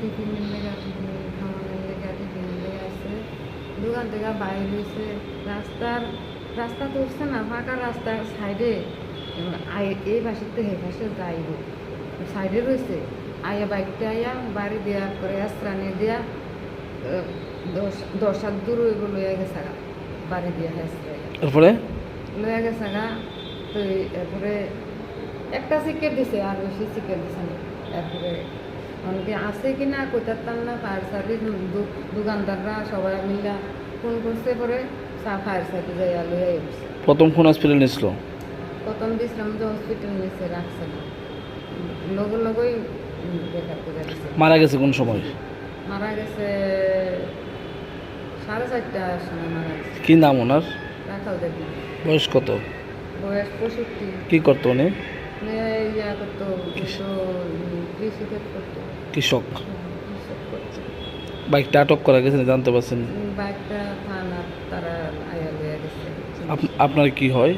টিফিনের লেগে টিফিন লেগে টিফিনের লেগে আসছে দোকান থেকে বাইরে হয়েছে রাস্তার রাস্তা তো উঠছে না ফাঁকা রাস্তার সাইডে এই পাশের তো এই পাশে যাইব সাইডে রয়েছে আয়া বাইকটা আয়া বাড়ি দেওয়া করে আশ্রানি দেয়া দশ দশ হাত দূর হইব লইয়া গেছে বাড়ি দিয়া আশ্রয় তারপরে লইয়া গেছে গা তো এরপরে একটা সিকেট দিছে, আর বেশি সিকেট দিছে না। এরপরে অনেকে আছে কি না কোথার না ফায়ার সার্ভিস দোকানদাররা সবাই মিলা ফোন করছে পরে ফায়ার সার্ভিস যাইয়া লইয়া প্রথম কোন হসপিটাল নিয়েছিল প্রথম দিয়েছিলাম যে হসপিটাল নিচে রাখছে না। লগে লগেই মারা গেছে কোন সময়? মারা গেছে সাড়ে চারটার সময় মারা গেছে। কি নাম ওনার? রাখাল দেবী। বয়স কত? বয়স পঁয়ষট্টি। কি করতো উনি ইয়া করতো কিন্তু করতো কৃষক? কৃষক বাইকটা আটক করা গেছে জানতে পারছেন। বাইকটা থানা তারা আয়া গেছে। আপনার কি হয়?